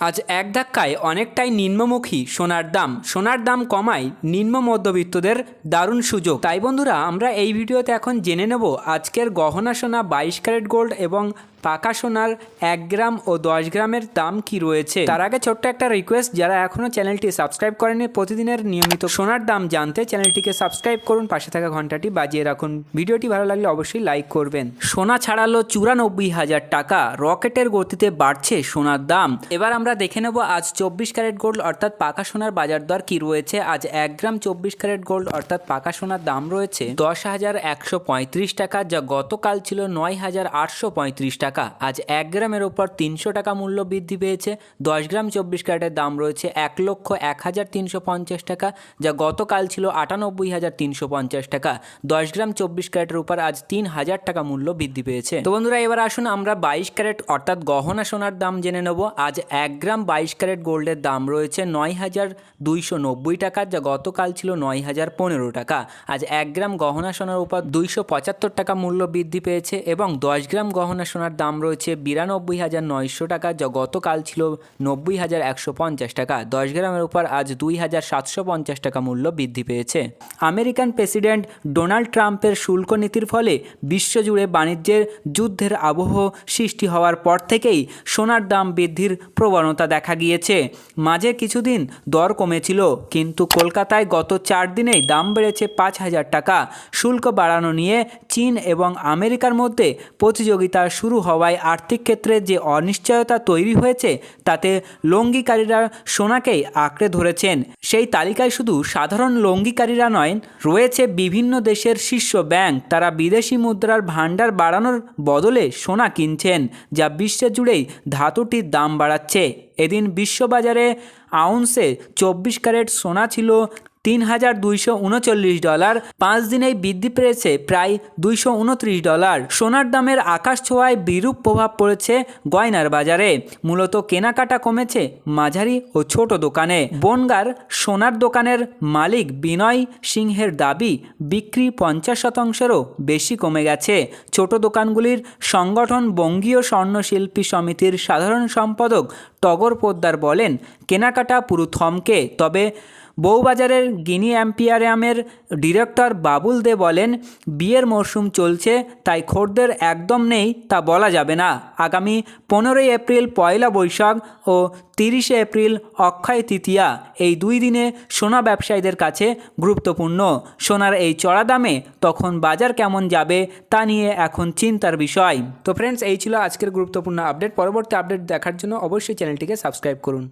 আজ এক ধাক্কায় অনেকটাই নিম্নমুখী সোনার দাম। সোনার দাম কমায় নিম্ন মধ্যবিত্তদের দারুণ সুযোগ। তাই বন্ধুরা, আমরা এই ভিডিওতে এখন জেনে নেব আজকের গহনা সোনা বাইশ ক্যারেট গোল্ড এবং পাকা সোনার এক গ্রাম ও দশ গ্রামের দাম কি রয়েছে? তার আগে ছোট্ট একটা রিকোয়েস্ট যারা এখনও চ্যানেলটি সাবস্ক্রাইব করেনি, প্রতিদিনের নিয়মিত সোনার দাম জানতে চ্যানেলটিকে সাবস্ক্রাইব করুন, পাশে থাকা ঘন্টাটি বাজিয়ে রাখুন। ভিডিওটি ভালো লাগলে অবশ্যই লাইক করবেন। সোনা ছাড়ালো চুরানব্বই হাজার টাকা। রকেটের গতিতে বাড়ছে সোনার দাম। এবার দেখে নেব আজ চব্বিশ ক্যারেট গোল্ড অর্থাৎ পাকা সোনার বাজার দর কি রয়েছে। আজ এক গ্রাম চব্বিশ ক্যারেট গোল্ড অর্থাৎ পাকা সোনার দাম রয়েছে দশ হাজার একশো পঁয়ত্রিশ টাকা, যা গতকাল ছিল নয় হাজার আটশো পঁয়ত্রিশ টাকা। আজ এক গ্রামের ওপর তিনশো টাকা মূল্য বৃদ্ধি পেয়েছে। দশ গ্রাম চব্বিশ ক্যারেটের দাম রয়েছে এক লক্ষ এক হাজার তিনশো পঞ্চাশ টাকা, যা গতকাল ছিল আটানব্বই হাজার তিনশো পঞ্চাশ টাকা। দশ গ্রাম চব্বিশ ক্যারেটের উপর আজ তিন হাজার টাকা মূল্য বৃদ্ধি পেয়েছে। তো বন্ধুরা, এবার আসুন আমরা বাইশ ক্যারেট অর্থাৎ গহনা সোনার দাম জেনে নেব। আজ এক গ্রাম বাইশ ক্যারেট গোল্ডের দাম রয়েছে নয় হাজার দুইশো নব্বই টাকা, যা গতকাল ছিল নয় হাজার পনেরো টাকা। আজ এক গ্রাম গহনা সোনার উপর দুইশো পঁচাত্তর টাকা মূল্য বৃদ্ধি পেয়েছে এবং দশ গ্রাম গহনা সোনার দাম রয়েছে বিরানব্বই হাজার নয়শো টাকা, যা গতকাল ছিল নব্বই হাজার একশো পঞ্চাশ টাকা। দশ গ্রামের উপর আজ দুই হাজার সাতশো পঞ্চাশ টাকা মূল্য বৃদ্ধি পেয়েছে। আমেরিকান প্রেসিডেন্ট ডোনাল্ড ট্রাম্পের শুল্ক নীতির ফলে বিশ্বজুড়ে বাণিজ্যের যুদ্ধের আবহ সৃষ্টি হওয়ার পর থেকেই সোনার দাম বৃদ্ধির প্রবণতা দেখা গিয়েছে। মাঝে কিছুদিন দর কমেছিল, কিন্তু কলকাতায় গত চার দিনেই দাম বেড়েছে পাঁচ হাজার টাকা। শুল্ক বাড়ানো নিয়ে চীন এবং আমেরিকার মধ্যে প্রতিযোগিতা শুরু হওয়ায় আর্থিক ক্ষেত্রে যে অনিশ্চয়তা তৈরি হয়েছে, তাতে লঙ্গিকারীরা সোনাকেই আঁকড়ে ধরেছেন। সেই তালিকায় শুধু সাধারণ লঙ্গিকারীরা নয়, রয়েছে বিভিন্ন দেশের শীর্ষ ব্যাংক। তারা বিদেশি মুদ্রার ভাণ্ডার বাড়ানোর বদলে সোনা কিনছেন, যা বিশ্ব জুড়েই ধাতুটির দাম বাড়াচ্ছে। এদিন বিশ্ববাজারে আউন্সে চব্বিশ ক্যারেট সোনা ছিল তিন হাজার দুইশো উনচল্লিশ ডলার, পাঁচ দিনেই বৃদ্ধি পেয়েছে প্রায় দুইশো উনত্রিশ ডলার। সোনার দামের আকাশ ছোঁয়ায় বিরূপ প্রভাব পড়েছে গয়নার বাজারে। মূলত কেনাকাটা কমেছে মাঝারি ও ছোট দোকানে। বনগার সোনার দোকানের মালিক বিনয় সিংহের দাবি, বিক্রি পঞ্চাশ শতাংশেরও বেশি কমে গেছে। ছোট দোকানগুলির সংগঠন বঙ্গীয় স্বর্ণশিল্পী সমিতির সাধারণ সম্পাদক টগর পোদ্দার বলেন, কেনাকাটা পুরো থমকে, তবে বউবাজারের গিনি অ্যাম্পিয়ারিয়ামের ডিরেক্টর বাবুল দে বলেন, বিয়ের মরশুম চলছে, তাই খোরদের একদম নেই, তা বলা যাবে না। আগামী পনেরোই এপ্রিল পয়লা বৈশাখ ও তিরিশে এপ্রিল অক্ষয় তৃতীয়া, এই দুই দিনে সোনা ব্যবসায়ীদের কাছে গুরুত্বপূর্ণ। সোনার এই চড়া দামে তখন বাজার কেমন যাবে, তা নিয়ে এখন চিন্তার বিষয়। তো ফ্রেন্ডস এই ছিল আজকের গুরুত্বপূর্ণ আপডেট পরবর্তী আপডেট দেখার জন্য অবশ্যই চ্যানেলটিকে সাবস্ক্রাইব করুন।